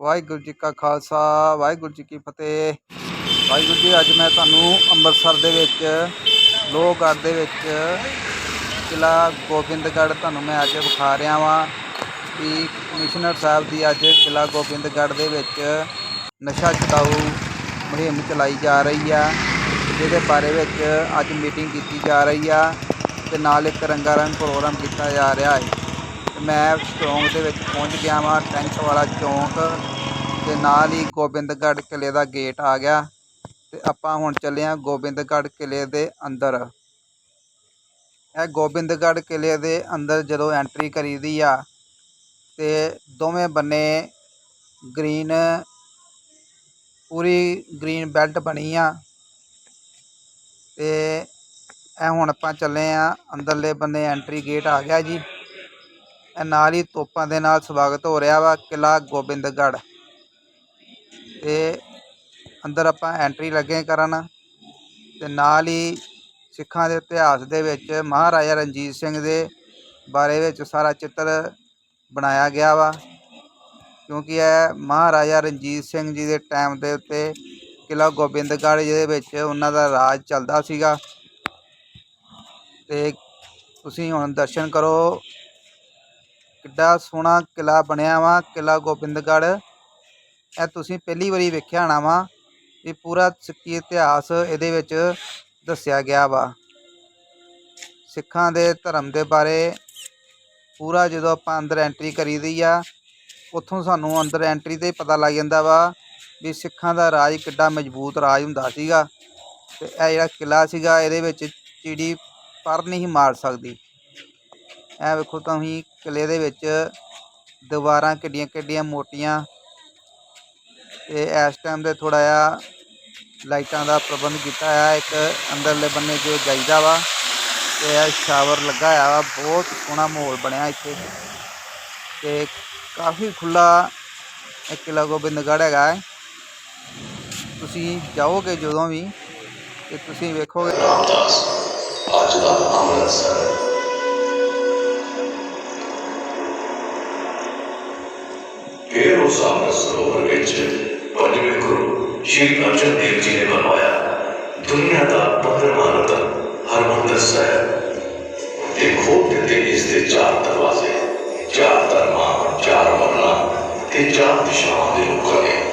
ਵਾਹਿਗੁਰੂ ਜੀ ਕਾ ਖਾਲਸਾ, ਵਾਹਿਗੁਰੂ ਜੀ ਕੀ ਫਤਿਹ। ਵਾਹਿਗੁਰੂ ਜੀ, ਅੱਜ ਮੈਂ ਤੁਹਾਨੂੰ ਅੰਮ੍ਰਿਤਸਰ ਦੇ ਵਿੱਚ, ਲੋਹਗੜ੍ਹ ਦੇ ਵਿੱਚ ਕਿਲ੍ਹਾ ਗੋਬਿੰਦਗੜ੍ਹ ਤੁਹਾਨੂੰ ਮੈਂ ਅੱਜ ਵਿਖਾ ਰਿਹਾ ਵਾਂ। ਕਿ ਕਮਿਸ਼ਨਰ ਸਾਹਿਬ ਦੀ ਅੱਜ ਕਿਲ੍ਹਾ ਗੋਬਿੰਦਗੜ੍ਹ ਦੇ ਵਿੱਚ ਨਸ਼ਾ ਛਡਾਊ ਮੁਹਿੰਮ ਚਲਾਈ ਜਾ ਰਹੀ ਆ, ਜਿਹਦੇ ਬਾਰੇ ਵਿੱਚ ਅੱਜ ਮੀਟਿੰਗ ਕੀਤੀ ਜਾ ਰਹੀ ਆ ਤੇ ਨਾਲ ਇੱਕ ਰੰਗਾਰੰਗ ਪ੍ਰੋਗਰਾਮ ਕੀਤਾ ਜਾ ਰਿਹਾ ਹੈ। ਤੇ ਮੈਂ ਚੌਂਕ ਦੇ ਵਿੱਚ ਪਹੁੰਚ ਗਿਆ ਵਾਂ ਟੈਂਕ ਵਾਲਾ ਚੌਂਕ ਤੇ ਨਾਲ ਹੀ ਗੋਬਿੰਦਗੜ੍ਹ ਕਿਲ੍ਹੇ ਦਾ ਗੇਟ ਆ ਗਿਆ ਤੇ ਆਪਾਂ ਹੁਣ ਚੱਲੇ ਹਾਂ ਗੋਬਿੰਦਗੜ੍ਹ ਕਿਲ੍ਹੇ ਦੇ ਅੰਦਰ। ਇਹ ਗੋਬਿੰਦਗੜ੍ਹ ਕਿਲ੍ਹੇ ਦੇ ਅੰਦਰ ਜਦੋਂ ਐਂਟਰੀ ਕਰੀਦੀ ਆ ਤੇ ਦੋਵੇਂ ਬੰਨੇ ਗ੍ਰੀਨ ਪੂਰੀ ਗ੍ਰੀਨ ਬੈਲਟ ਬਣੀ ਆ ਤੇ ਇਹ ਹੁਣ ਆਪਾਂ ਚੱਲੇ ਆ ਅੰਦਰਲੇ ਬੰਨੇ ਐਂਟਰੀ ਗੇਟ ਆ ਗਿਆ ਜੀ। ਨਾਲ ਹੀ ਤੋਪਾਂ ਦੇ ਨਾਲ ਸਵਾਗਤ ਹੋ ਰਿਹਾ ਵਾ ਕਿਲ੍ਹਾ ਗੋਬਿੰਦਗੜ੍ਹ। ਤੇ ਅੰਦਰ ਆਪਾਂ ਐਂਟਰੀ ਲੱਗੇ ਕਰਨ। ਤੇ ਨਾਲ ਹੀ ਸਿੱਖਾਂ ਦੇ ਇਤਿਹਾਸ ਦੇ ਵਿੱਚ ਮਹਾਰਾਜਾ ਰਣਜੀਤ ਸਿੰਘ ਦੇ ਬਾਰੇ ਵਿੱਚ ਸਾਰਾ ਚਿੱਤਰ ਬਣਾਇਆ ਗਿਆ ਵਾ। ਕਿਉਂਕਿ ਇਹ ਮਹਾਰਾਜਾ ਰਣਜੀਤ ਸਿੰਘ ਜੀ ਦੇ ਟਾਈਮ ਦੇ ਉੱਤੇ ਕਿਲ੍ਹਾ ਗੋਬਿੰਦਗੜ੍ਹ ਜਿਹਦੇ ਵਿੱਚ ਉਹਨਾਂ ਦਾ ਰਾਜ ਚੱਲਦਾ ਸੀਗਾ। ਤੇ ਤੁਸੀਂ ਹੁਣ ਦਰਸ਼ਨ ਕਰੋ ਕਿੱਡਾ ਸੋਹਣਾ ਕਿਲ੍ਹਾ ਬਣਿਆ ਵਾ, ਕਿਲ੍ਹਾ ਗੋਬਿੰਦਗੜ੍ਹ। ਇਹ ਤੁਸੀਂ ਪਹਿਲੀ ਵਾਰੀ ਵੇਖਿਆ ਹੋਣਾ ਵਾ ਇਹ ਪੂਰਾ ਸਿੱਖੀ ਇਤਿਹਾਸ ਇਹਦੇ ਵਿੱਚ ਦੱਸਿਆ ਗਿਆ ਵਾ। ਸਿੱਖਾਂ ਦੇ ਧਰਮ ਦੇ ਬਾਰੇ ਪੂਰਾ ਜਦੋਂ ਆਪਾਂ ਅੰਦਰ ਐਂਟਰੀ ਕਰੀਦੀ ਆ, ਉੱਥੋਂ ਸਾਨੂੰ ਅੰਦਰ ਐਂਟਰੀ ਤੇ ਪਤਾ ਲੱਗ ਜਾਂਦਾ ਵਾ ਵੀ ਸਿੱਖਾਂ ਦਾ ਰਾਜ ਕਿੱਡਾ ਮਜ਼ਬੂਤ ਰਾਜ ਹੁੰਦਾ ਸੀਗਾ। ਤੇ ਇਹ ਜਿਹੜਾ ਕਿਲ੍ਹਾ ਸੀਗਾ, ਇਹਦੇ ਵਿੱਚ ਚਿੜੀ ਪਰ ਨਹੀਂ ਮਾਰ ਸਕਦੀ। ਇਹ ਵੇਖੋ ਤੁਸੀਂ ਕਿਲ੍ਹੇ ਦੇ ਵਿੱਚ ਦੀਵਾਰਾਂ ਕਿੱਡੀਆਂ ਕਿੱਡੀਆਂ ਮੋਟੀਆਂ ਤੇ ਇਸ ਟਾਈਮ ਤੇ ਥੋੜਾ ਜਿਹਾ ਲਾਈਟਾਂ ਦਾ ਪ੍ਰਬੰਧ ਕੀਤਾ ਹੈ ਇੱਕ ਅੰਦਰਲੇ ਬੰਨੇ ਜੋ ਜਾਈਦਾ ਵਾ ਤੇ ਇਹ ਸ਼ਾਵਰ ਲੱਗਾ ਹੋਇਆ ਵਾ, ਬਹੁਤ ਸੋਹਣਾ ਮਾਹੌਲ ਬਣਿਆ ਇੱਥੇ ਤੇ ਕਾਫੀ ਖੁੱਲਾ ਇਹ ਕਿਲ੍ਹਾ ਗੋਬਿੰਦਗੜ੍ਹ ਹੈਗਾ ਹੈ। ਤੁਸੀਂ ਜਾਓਗੇ ਜਦੋਂ ਵੀ ਤੇ ਤੁਸੀਂ ਵੇਖੋਗੇ। ਅੱਜ ਦਾ ਅੰਮ੍ਰਿਤਸਰ ਫਿਰ ਉਸ ਸਰੋਵਰ ਵਿੱਚ ਪੰਜਵੇਂ ਗੁਰੂ ਸ਼੍ਰੀ ਅਰਜਨ ਦੇਵ ਜੀ ਨੇ ਬਣਵਾਇਆ। ਦੁਨੀਆ ਦਾ ਪੰਦਰਵਾਂ ਰਤਨ ਹਰਮੰਦਰ ਸਾਹਿਬ। ਤੇ ਖੋਦ ਦਿੱਤੇ ਇਸ ਦੇ ਚਾਰ ਦਰਵਾਜ਼ੇ, ਚਾਰ ਧਰਮਾਂ, ਚਾਰ ਵਰਨਾਂ ਤੇ ਚਾਰ ਦਿਸ਼ਾਵਾਂ ਦੇ ਲੋਕਾਂ ਨੇ।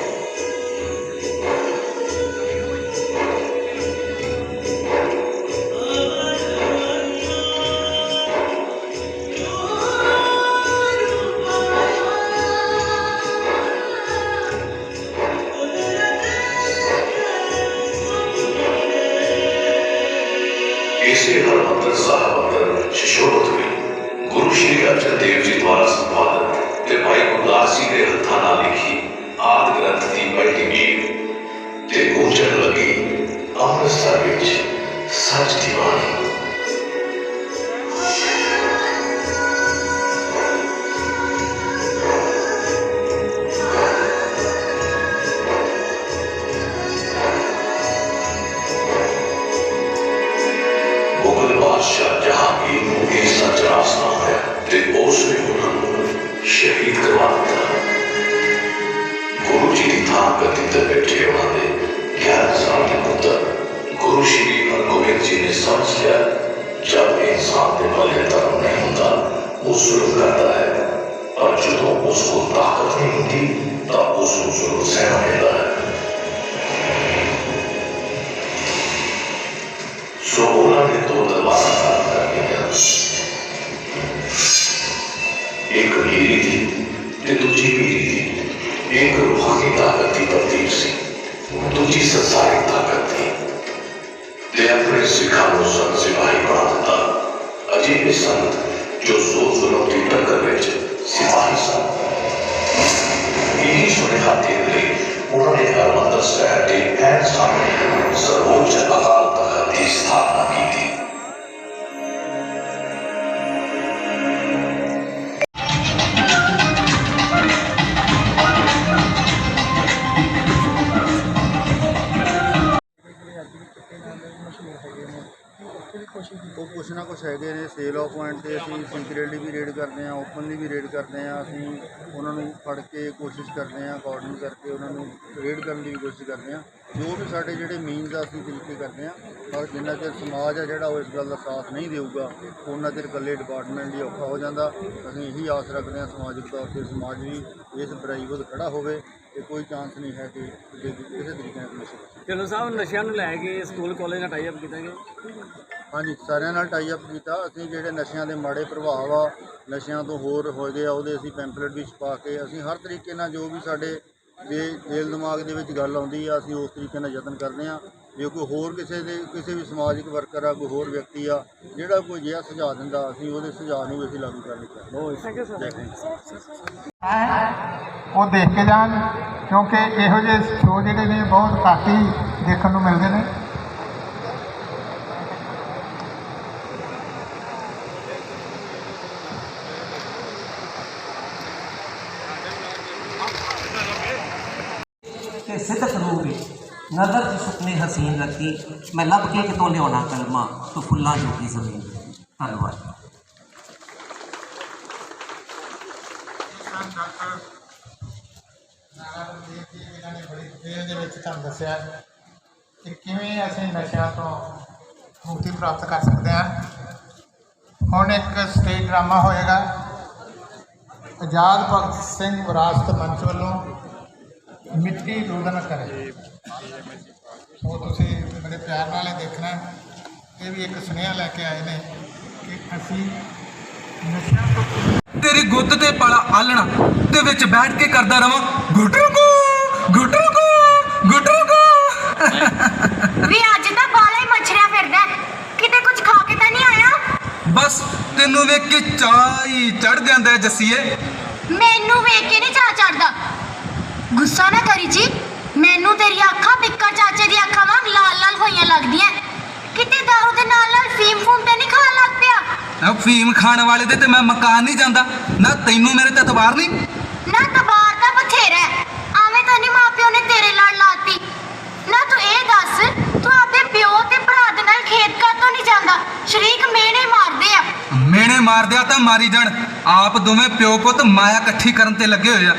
ਸੋ ਉਹਨਾਂ ਨੇ ਦੋ ਤਲਵਾਰਾਂ ਤਾਰ ਕਰਨੀਆਂ ਇੱਕ ਨੀਰੀ ਦੀ ਤੇ ਦੂਜੀ ਪੀਰੀ ਦੀ ਇੱਕ ਰੂਹਾਨੀ ਤਾਕਤ ਦੀ ਪ੍ਰਤੀਕ ਸੀ ਦੂਜੀ ਸੰਸਾਰਿਕ ਤਾਕਤ ਦੀ ਤੇ ਆਪਣੇ ਸਿੱਖਾਂ ਨੂੰ ਸੰਤ ਸਿਪਾਹੀ ਬਣਾ ਦਿੱਤਾ ਅਜਿਹੇ ਸੰਤ ਜੋ ਜ਼ੋਰ ਜ਼ੁਲਮ ਦੀ ਟੱਕਰ ਵਿੱਚ ਸਿਪਾਹੀ ਸਨ ਇਹੀ ਸੁਨੇਹਾ ਦੇਣ ਲਈ ਉਹਨਾਂ ਨੇ ਹਰਮੰਦਰ ਸਾਹਿਬ ਦੇ ਐਨ ਸਾਹਮਣੇ ਅਸੀਂ ਸੀਕ੍ਰੇਟਲੀ ਵੀ ਰੇਡ ਕਰਦੇ ਹਾਂ ਓਪਨਲੀ ਵੀ ਰੇਡ ਕਰਦੇ ਹਾਂ, ਅਸੀਂ ਉਹਨਾਂ ਨੂੰ ਫੜ ਕੇ ਕੋਸ਼ਿਸ਼ ਕਰਦੇ ਹਾਂ ਕੋਆਰਡਿਨੇਟ ਕਰਕੇ ਉਹਨਾਂ ਨੂੰ ਰੇਡ ਕਰਨ ਦੀ ਵੀ ਕੋਸ਼ਿਸ਼ ਕਰਦੇ ਹਾਂ। ਜੋ ਵੀ ਸਾਡੇ ਜਿਹੜੇ ਮੀਨਸ ਆ, ਅਸੀਂ ਤਰੀਕੇ ਕਰਦੇ ਹਾਂ। ਪਰ ਜਿੰਨਾ ਚਿਰ ਸਮਾਜ ਆ ਜਿਹੜਾ, ਉਹ ਇਸ ਗੱਲ ਦਾ ਸਾਥ ਨਹੀਂ ਦੇਊਗਾ, ਉਹਨਾਂ ਚਿਰ ਇਕੱਲੇ ਡਿਪਾਰਟਮੈਂਟ ਲਈ ਔਖਾ ਹੋ ਜਾਂਦਾ। ਅਸੀਂ ਇਹੀ ਆਸ ਰੱਖਦੇ ਹਾਂ ਸਮਾਜਿਕ ਤੌਰ ਤੇ, ਸਮਾਜ ਵੀ ਇਸ ਬੁਰਾਈ ਵਿਰੁੱਧ ਖੜਾ ਹੋਵੇ ਤੇ ਕੋਈ ਚਾਂਸ ਨਹੀਂ ਹੈ ਕਿ ਕਿ ਕਿਸੇ ਤਰੀਕੇ ਨਾਲ ਨਸ਼ੇ ਢਿੱਲੋਂ ਸਾਹਿਬ, ਨਸ਼ਿਆਂ ਨੂੰ ਲੈ ਕੇ ਸਕੂਲ ਕਾਲਜ ਨਾਲ ਟਾਈ ਅਪ ਕੀਤਾ ਗਿਆ। ਹਾਂਜੀ ਸਾਰਿਆਂ ਨਾਲ ਟਾਈ ਅਪ ਕੀਤਾ। ਅਸੀਂ ਜਿਹੜੇ ਨਸ਼ਿਆਂ ਦੇ ਮਾੜੇ ਪ੍ਰਭਾਵ ਆ ਨਸ਼ਿਆਂ ਤੋਂ ਹੋਰ ਹੋ ਗਏ ਆ ਉਹਦੇ ਅਸੀਂ ਪੈਂਪਲੇਟ ਵੀ ਛਪਾ ਕੇ ਅਸੀਂ ਹਰ ਤਰੀਕੇ ਨਾਲ ਜੋ ਵੀ ਸਾਡੇ ਦੇ ਦਿਲ ਦਿਮਾਗ ਦੇ ਵਿੱਚ ਗੱਲ ਆਉਂਦੀ ਆ ਅਸੀਂ ਉਸ ਤਰੀਕੇ ਨਾਲ ਯਤਨ ਕਰਦੇ ਆ। ਜੇ ਕੋਈ ਹੋਰ ਕਿਸੇ ਦੇ ਕਿਸੇ ਵੀ ਸਮਾਜਿਕ ਵਰਕਰ ਆ ਕੋਈ ਹੋਰ ਵਿਅਕਤੀ ਆ ਜਿਹੜਾ ਕੋਈ ਜਿਹਾ ਸੁਝਾਅ ਦਿੰਦਾ ਅਸੀਂ ਉਹਦੇ ਸੁਝਾਅ ਨੂੰ ਵੀ ਅਸੀਂ ਲਾਗੂ ਕਰਨ ਲਈ ਤਿਆਰ ਹਾਂ। ਥੈਂਕ ਯੂ ਜੈ ਹਿੰਦ ਉਹ ਦੇਖ ਕੇ ਜਾਣ ਕਿਉਂਕਿ ਇਹੋ ਜਿਹੇ ਸ਼ੋਅ ਜਿਹੜੇ ਨੇ ਬਹੁਤ ਘੱਟ ਹੀ ਦੇਖਣ ਨੂੰ ਮਿਲਦੇ ਨੇ। ਦੀ ਹਸੀਨ ਲੱਗੀ ਮੈਂ ਲੱਭ ਕੇ ਕਿਤੋਂ ਲਿਆਉਣਾ ਕਲਮਾ, ਤੂੰ ਫੁੱਲਾਂ ਜੋਗੀ ਜ਼ਮੀਨ। ਧੰਨਵਾਦ। ਇਹਨਾਂ ਨੇ ਬੜੀ ਡਿਟੇਲ ਦੇ ਵਿੱਚ ਤੁਹਾਨੂੰ ਦੱਸਿਆ ਕਿ ਕਿਵੇਂ ਅਸੀਂ ਨਸ਼ਿਆਂ ਤੋਂ ਮੁਕਤੀ ਪ੍ਰਾਪਤ ਕਰ ਸਕਦੇ ਹਾਂ। ਹੁਣ ਇੱਕ ਸਟੇਜ ਡਰਾਮਾ ਹੋਏਗਾ। ਆਜ਼ਾਦ ਭਗਤ ਸਿੰਘ ਵਿਰਾਸਤ ਮੰਚ ਵੱਲੋਂ ਮਿੱਟੀ ਰੋਦਨ ਕਰੇ। ਉਹ ਤੁਸੀਂ ਬੜੇ ਪਿਆਰ ਨਾਲ ਇਹ ਦੇਖਣਾ ਹੈ। ਇਹ ਵੀ ਇੱਕ ਸੁਨੇਹਾ ਲੈ ਕੇ ਆਏ ਨੇ ਕਿ ਅਸੀਂ ਨਸ਼ਿਆਂ ਤੋਂ ਤੇਰੀ ਗੁੱਤ ਤੇ ਪਾਲਾ ਆਲਣਾ ਤੇ ਵਿੱਚ ਬੈਠ ਕੇ ਕਰਦਾ ਰਵਾਂ ਗੁਟਰਗੂ ਗੁਟਰਗੂ ਗੁਟਰਗੂ ਵੀ ਅੱਜ ਤਾਂ ਬਾਲਾ ਹੀ ਮੱਛਰਿਆ ਫਿਰਦਾ ਹੈ। ਕਿਤੇ ਕੁਝ ਖਾ ਕੇ ਤਾਂ ਨਹੀਂ ਆਇਆ? ਬਸ ਤੈਨੂੰ ਵੇਖ ਕੇ ਚਾਈ ਚੜ ਜਾਂਦਾ ਹੈ ਜੱਸੀਏ। ਮੈਨੂੰ ਵੇਖ ਕੇ ਨਹੀਂ ਚਾ ਚੜਦਾ ਗੁੱਸਾ ਨਾ ਕਰੀ ਜੀ। ਮੈਨੂੰ ਤੇਰੀਆਂ ਅੱਖਾਂ ਪਿੱਕਾ ਚਾਚੇ ਦੀਆਂ ਅੱਖਾਂ ਵਾਂਗ ਲਾਲ ਲਾਲ ਹੋਈਆਂ ਲੱਗਦੀਆਂ। ਕਿਤੇ ਦਾਰੂ ਦੇ ਨਾਲ ਨਾਲ ਫੀਮ ਫੂਮ ਤੇ ਨਹੀਂ ਖਾਣ ਲੱਗ ਪਿਆ। ਆ ਫੀਮ ਖਾਣ ਵਾਲੇ ਦੇ ਤੇ ਮੈਂ ਮਕਾਨ ਨਹੀਂ ਜਾਂਦਾ। ਨਾ ਤੈਨੂੰ ਮੇਰੇ ਤੇ ਇਤਬਾਰ ਨਹੀਂ ਨਾ ਤਬਾਰ ਦਾ ਬਥੇਰਾ ਹੈ। ਆਵੇਂ ਤਾਂ ਨਹੀਂ ਮਾਪਿਓ ਨੇ ਤੇਰੇ ਲੜ ਲਾਤੀ। ਨਾ ਤੂੰ ਇਹ ਦੱਸ ਤੂੰ ਆਪੇ ਪਿਓ ਤੇ ਭਰਾ ਦੇ ਨਾਲ ਖੇਤ ਕਾਤੋਂ ਨਹੀਂ ਜਾਂਦਾ। ਸ਼ਰੀਕ ਮੇਨੇ ਮਾਰਦੇ ਆ। ਮੇਨੇ ਮਾਰ ਦਿਆ ਤਾਂ ਮਾਰੀ ਜਾਣ। ਆਪ ਦੋਵੇਂ ਪਿਓ ਪੁੱਤ ਮਾਇਆ ਇਕੱਠੀ ਕਰਨ ਤੇ ਲੱਗੇ ਹੋਏ ਆ।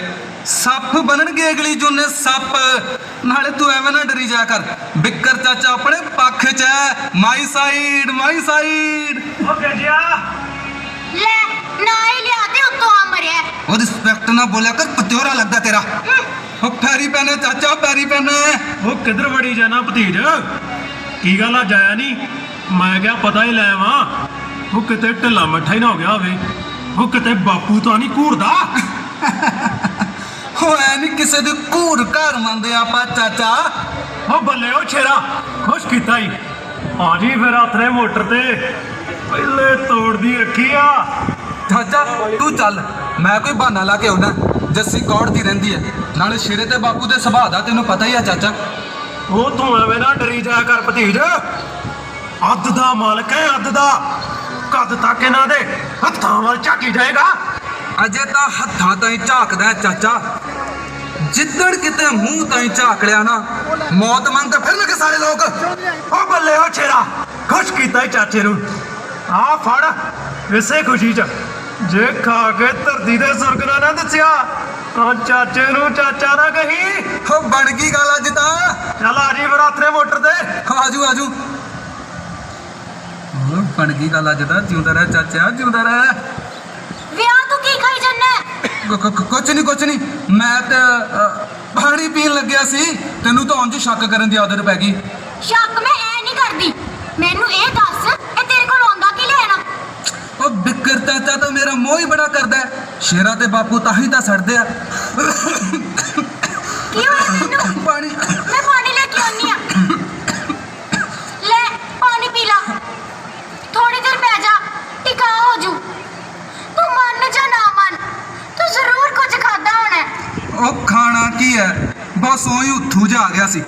ਸੱਪ ਬਣਨਗੇ ਅਗਲੀ ਜੁਨੇ ਸੱਪ। ਨਾਲੇ ਤੂੰ ਐਵੇਂ ਨਾ ਡਰੀ ਜਾ ਕਰ। ਬਿੱਕਰ ਚਾਚਾ ਆਪਣੇ ਪੱਖ 'ਚ ਹੈ। My side my side. ਲੈ ਨਾ ਹੀ ਲਿਆ ਤੇ ਉੱਤੋਂ ਆ ਮਰਿਆ। ਉਹ ਰਿਸਪੈਕਟ ਨਾਲ ਬੋਲਿਆ ਕਰ ਪਤਿਓਰਾ ਲੱਗਦਾ ਤੇਰਾ। ਉਹ ਪੈਰੀ ਪੈਨੇ ਚਾਚਾ ਪੈਰੀ ਪੈਨੇ ਉਹ ਕਿੱਧਰ ਵੜੀ ਜਾਣਾ ਭਤੀਜ? ਕੀ ਗੱਲ ਆ ਜਾਇਆ ਨਹੀਂ? ਮੈਂ ਕਿਹਾ ਪਤਾ ਹੀ ਲੈ ਆਵਾਂ। ਉਹ ਕਿਤੇ ਢਿੱਲਾ ਮੱਠਾ ਹੀ ਨਾ ਹੋ ਗਿਆ ਹੋਵੇ। ਉਹ ਕਿਤੇ ਬਾਪੂ ਤਾਂ ਨਹੀਂ ਘੂਰਦਾ। ਹੋਇਆ ਨਹੀਂ ਕਿਸੇ ਦੇ ਘੂਰ ਘਰ ਮੰਨਦੇ ਆਪਾਂ, ਚਾਚਾ। ਉਹ ਬੱਲੇ ਉਹ ਛੇਰਾ, ਖੁਸ਼ ਕੀਤਾ ਹੀ ਆ ਜੀ ਫਿਰ ਆਥਰੇ ਮੋਟਰ ਤੇ। ਪਹਿਲੇ ਤੋੜਦੀ ਰੱਖੀ ਆ। ਚਾਚਾ, ਤੂੰ ਚੱਲ। ਮੈਂ ਕੋਈ ਬਹਾਨਾ ਲਾ ਕੇ ਆਉਣਾ। ਜੱਸੀ ਕੌੜ ਰਹਿੰਦੀ ਹੈ ਨਾਲੇ ਸ਼ੇਰੇ ਤੇ ਬਾਪੂ ਦੇ ਸੁਭਾਅ ਦਾ ਤੈਨੂੰ ਪਤਾ ਹੀ ਆ, ਚਾਚਾ। ਉਹ ਤੂੰ ਐਵੇਂ ਨਾ ਡਰੀ ਜਾਇਆ ਕਰ, ਭਤੀਜ। ਅੱਧ ਦਾ ਮਾਲਕ ਹੈ ਅੱਧ ਦਾ। ਕੱਦ ਤੱਕ ਇਹਨਾਂ ਦੇ ਹੱਥਾਂ ਵੱਲ ਝਾਕੀ ਜਾਏਗਾ। ਅਜੇ ਤਾਂ ਹੱਥਾਂ ਤਾਈਂ ਝਾਕਦਾ ਚਾਚਾ। ਜਿੱਦੜ ਕਿਤੇ ਮੂੰਹ ਤਾਈਂ ਝਾਕ ਲਿਆ ਨਾ ਮੌਤ ਮੰਗ ਫਿਰਨਗੇ ਸਾਰੇ ਲੋਕ। ਉਹ ਬੱਲੇ ਉਹ ਛੇਰਾ ਖੁਸ਼ ਕੀਤਾ ਈ ਚਾਚੇ ਨੂੰ। ਆ ਫੜ ਇਸੇ ਖੁਸ਼ੀ ਚ। ਜੇ ਖਾ ਕੇ ਧਰਤੀ ਦੇ ਸੁਰਗ ਨਾ ਨਾ ਦੱਸਿਆ ਤਾਂ ਚਾਚੇ ਨੂੰ ਚਾਚਾ ਨਾ ਕਹੀ। ਹੋ ਬਣ ਗਈ ਗੱਲ ਅੱਜ ਤਾਂ। ਚੱਲ ਆ ਜੀ ਬਰਾਤਰੇ ਮੋਟਰ ਤੇ। ਆਜੂ ਆਜੂ। ਉਹ ਬਣ ਗਈ ਗੱਲ ਅੱਜ ਤਾਂ। ਜਿਉਂਦਾ ਰਹਿ ਚਾਚਾ ਜਿਉਂਦਾ ਰਹਿ। ਤੂੰ ਜੰਨਾ ਕੁ- ਕੁ- ਕੁ- ਕੁਛ ਨਹੀਂ ਕੁਛ ਨਹੀਂ ਮੈਂ ਤੇ ਅ, ਪਾਣੀ ਪੀਣ ਲੱਗਿਆ ਸੀ। ਤੈਨੂੰ ਤਾਂ ਉਂਝ ਸ਼ੱਕ ਕਰਨ ਦੀ ਆਦਤ ਪੈ ਗਈ। ਸ਼ੱਕ ਮੈਂ ਐ ਨਹੀਂ ਕਰਦੀ। ਮੈਨੂੰ ਇਹ ਦੱਸ ਇਹ ਤੇਰੇ ਕੋਲ ਆਉਂਦਾ ਕੀ ਲੈਣਾ? ਉਹ ਬਿੱਕਰ ਚਾਚਾ ਤਾਂ ਮੇਰਾ ਮੋਹ ਹੀ ਬੜਾ ਕਰਦਾ ਹੈ। ਸ਼ੇਰਾ ਤੇ ਬਾਪੂ ਤਾਂ ਹੀ ਤਾਂ ਸੜਦੇ ਆ। ਕੀ ਹੋਇਆ ਪਾਣੀ ਲੈ ਕੇ ਆਉਣੀ ਆ ਲੈ ਪਾਣੀ ਪੀ ਲਾ ਥੋੜੀ ਦੇਰ ਬਹਿ ਜਾ ਟਿਕਾ ਹੋ ਜੂ ਤੂੰ ਮੰਨ ਜਾਂ ਨਾ ਮੰਨ ਤੂੰ ਜ਼ਰੂਰ ਕੁਝ ਖਾਦਾ ਹੋਣਾ ਹੈ। ਉਹ ਖਾਣਾ ਕੀ ਹੈ? ਬਸ ਉਹੀ ਉੱਥੂ ਜਾ ਗਿਆ ਸੀ।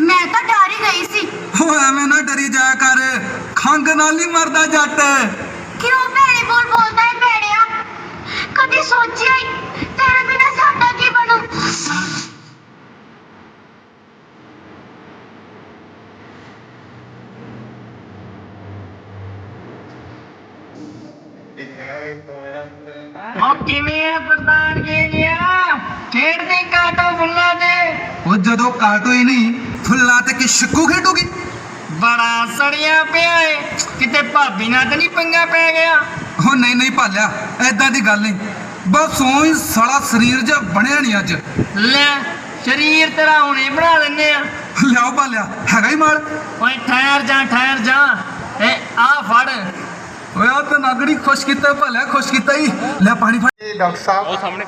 ਮੈਂ ਤਾਂ ਡਰ ਹੀ ਗਈ ਸੀ। ਉਹ ਐਵੇਂ ਨਾ ਡਰੀ ਜਾਇਆ ਕਰ। ਖੰਗ ਨਾਲ ਨਹੀਂ ਮਰਦਾ ਜੱਟ। ਕਿਉਂ ਭੈਣੇ ਬੋਲ ਬੋਲਦਾ ਹੈ ਭੈਣਿਆ? ਕਦੀ ਸੋਚਿਆ ਹੀ ਉਹ ਕਿਵੇਂ ਆ ਪ੍ਰਧਾਨ ਜੀ ਗਿਆ ਖੇਡਦੇ ਕਾਟੋ ਫੁੱਲਾਂ ਦੇ ਉਹ ਜਦੋਂ ਕਾਟੋ ਹੀ ਨਹੀਂ ਫੁੱਲਾਂ ਤੇ ਕਿ ਸ਼ਿੱਕੂ ਖੇਡੂਗੀ? ਬੜਾ ਸੜਿਆ ਪਿਆ ਏ। ਕਿਤੇ ਭਾਬੀ ਨਾਲ ਤਾਂ ਨਹੀਂ ਪੰਗਾ ਪੈ ਗਿਆ? ਉਹ ਨਹੀਂ ਨਹੀਂ ਭਾਲਿਆ ਐਦਾਂ ਦੀ ਗੱਲ ਨਹੀਂ। ਬਸ ਉਹੀ ਸਾਲਾ ਸਰੀਰ ਜਿਹਾ ਬਣਿਆ ਨਹੀਂ ਅੱਜ। ਲੈ ਸਰੀਰ ਤੇਰਾ ਹੁਣੇ ਬਣਾ ਲੈਨੇ ਆ। ਲਿਆਓ ਭਾਲਿਆ ਹੈਗਾ ਹੀ ਮਾਲ। ਓਏ ਠਹਿਰ ਜਾ ਠਹਿਰ ਜਾ। ਏ ਆ ਫੜ। ਓਏ ਆ ਤਾਂ ਨਾਗੜੀ ਖੁਸ਼ ਕੀਤਾ ਭਾਲਿਆ ਖੁਸ਼ ਕੀਤਾ ਹੀ। ਲੈ ਪਾਣੀ ਫੜ। ਡਾਕਟਰ ਸਾਹਿਬ। ਉਹ ਸਾਹਮਣੇ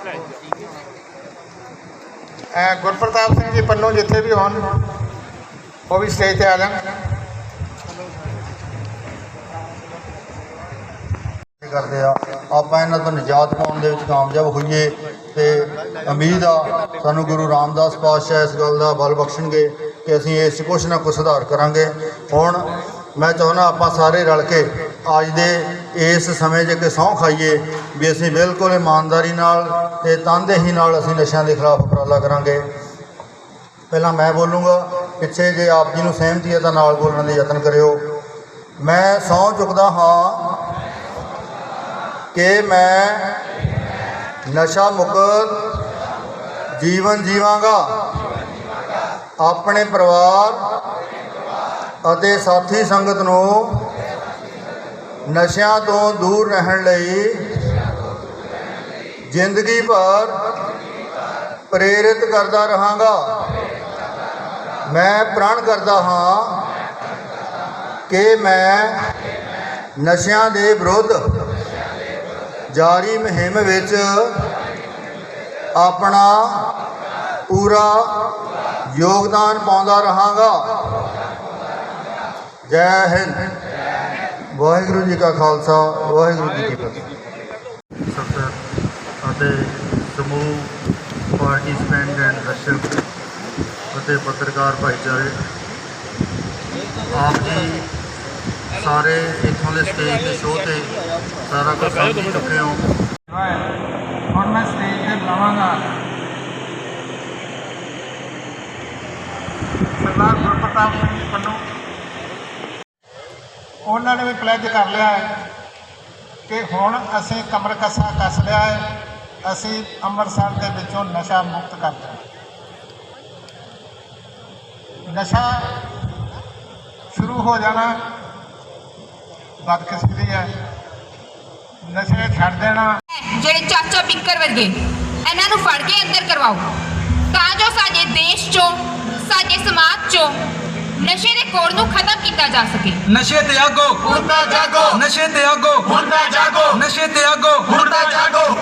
ਗੁਰਪ੍ਰਤਾਪ ਸਿੰਘ ਜੀ ਪੰਨੂ ਜਿੱਥੇ ਵੀ ਹੋਣ ਉਹ ਵੀ ਸਟੇਜ ਤੇ ਆ ਜਾਣ। ਕਰਦੇ ਆ? ਆਪਾਂ ਇਹਨਾਂ ਤੋਂ ਨਿਜਾਤ ਪਾਉਣ ਦੇ ਵਿੱਚ ਕਾਮਯਾਬ ਹੋਈਏ ਤੇ ਉਮੀਦ ਆ ਸਾਨੂੰ ਗੁਰੂ ਰਾਮਦਾਸ ਪਾਤਸ਼ਾਹ ਇਸ ਗੱਲ ਦਾ ਬਲ ਬਖਸ਼ਣਗੇ ਕਿ ਅਸੀਂ ਇਸ 'ਚ ਕੁਛ ਨਾ ਕੁਛ ਸੁਧਾਰ ਕਰਾਂਗੇ। ਹੁਣ ਮੈਂ ਚਾਹੁੰਦਾ ਆਪਾਂ ਸਾਰੇ ਰਲ ਕੇ ਅੱਜ ਦੇ ਇਸ ਸਮੇਂ 'ਚ ਕਿ ਸਹੁੰ ਖਾਈਏ ਵੀ ਅਸੀਂ ਬਿਲਕੁਲ ਇਮਾਨਦਾਰੀ ਨਾਲ ਤੇ ਤਨਦੇਹੀ ਨਾਲ ਅਸੀਂ ਨਸ਼ਿਆਂ ਦੇ ਖਿਲਾਫ ਉਪਰਾਲਾ ਕਰਾਂਗੇ। ਪਹਿਲਾਂ ਮੈਂ ਬੋਲੂੰਗਾ, ਪਿੱਛੇ ਜੇ ਆਪ ਜੀ ਨੂੰ ਸਹਿਮਤੀ ਹੈ ਤਾਂ ਨਾਲ ਬੋਲਣ ਦੇ ਯਤਨ ਕਰਿਓ। ਮੈਂ ਸਹੁੰ ਚੁੱਕਦਾ ਹਾਂ ਕਿ ਮੈਂ ਨਸ਼ਾ ਮੁਕਤ ਜੀਵਨ ਜੀਵਾਂਗਾ। ਆਪਣੇ ਪਰਿਵਾਰ ਅਤੇ ਸਾਥੀ ਸੰਗਤ ਨੂੰ ਨਸ਼ਿਆਂ ਤੋਂ ਦੂਰ ਰਹਿਣ ਲਈ ਜ਼ਿੰਦਗੀ ਭਰ ਪ੍ਰੇਰਿਤ ਕਰਦਾ ਰਹਾਂਗਾ। ਮੈਂ ਪ੍ਰਣ ਕਰਦਾ ਹਾਂ ਕਿ ਮੈਂ ਨਸ਼ਿਆਂ ਦੇ ਵਿਰੁੱਧ ਜਾਰੀ ਮੁਹਿੰਮ ਵਿੱਚ ਆਪਣਾ ਪੂਰਾ ਯੋਗਦਾਨ ਪਾਉਂਦਾ ਰਹਾਂਗਾ। ਜੈ ਹਿੰਦ। ਵਾਹਿਗੁਰੂ ਜੀ ਕਾ ਖਾਲਸਾ ਵਾਹਿਗੁਰੂ ਜੀ ਕੀ ਫਤਿਹ। ਸਫਰ ਅਤੇ ਸਮੂਹ ਪਾਰਟਿਸਪੈਂਟ ਐਂਡ ਦਰਸ਼ਕ ਅਤੇ ਪੱਤਰਕਾਰ ਭਾਈਚਾਰੇ ਆਪ ਜੀ ਸਾਰੇ ਇੱਥੋਂ ਦੇ ਸਟੇਜ ਦੇ ਸ਼ੋਅ ਤੇ ਸਾਰਾ ਕੁਝ ਸਮਝ ਚੁੱਕੇ ਹੋ। ਹੁਣ ਮੈਂ ਸਟੇਜ ਤੇ ਬੁਲਾਵਾਂਗਾ। ਸਰਦਾਰ ਗੁਰਪ੍ਰਤਾਪ ਸਿੰਘ ਜੀ ਪੰਨੂ ਉਹਨਾਂ ਨੇ ਵੀ ਪਲੈਜ ਕਰ ਲਿਆ ਹੈ ਕਿ ਹੁਣ ਅਸੀਂ ਕਮਰ ਕੱਸਾ ਕੱਸ ਲਿਆ ਹੈ, ਅਸੀਂ ਅੰਮ੍ਰਿਤਸਰ ਦੇ ਵਿੱਚੋਂ ਨਸ਼ਾ ਮੁਕਤ ਕਰ ਦੇਣਾ ਨਸ਼ਾ ਸ਼ੁਰੂ ਹੋ ਜਾਣਾ ਬਦਕਿਸਮਤੀ ਹੈ। ਨਸ਼ੇ ਛੱਡ ਦੇਣਾ। ਜਿਹੜੇ ਚਾਚਾ ਬਿੱਕਰ ਵਰਗੇ, ਇਹਨਾਂ ਨੂੰ ਫੜ ਕੇ ਅੰਦਰ ਕਰਵਾਓ। ਤਾਂ ਜੋ ਸਾਡੇ ਦੇਸ਼ 'ਚੋਂ, ਸਾਡੇ ਸਮਾਜ 'ਚੋਂ ਨਸ਼ੇ ਦੇ ਕੋੜ ਨੂੰ ਖਤਮ ਕੀਤਾ ਜਾ ਸਕੇ। ਨਸ਼ੇ ਤੇ ਆਗੋ। ਹੁੰਦਾ ਜਾਗੋ। ਨਸ਼ੇ ਤੇ ਆਗੋ। ਹੁੰਦਾ ਜਾਗੋ। ਨਸ਼ੇ ਤੇ ਆਗੋ। ਹੁੰਦਾ ਜਾਗੋ।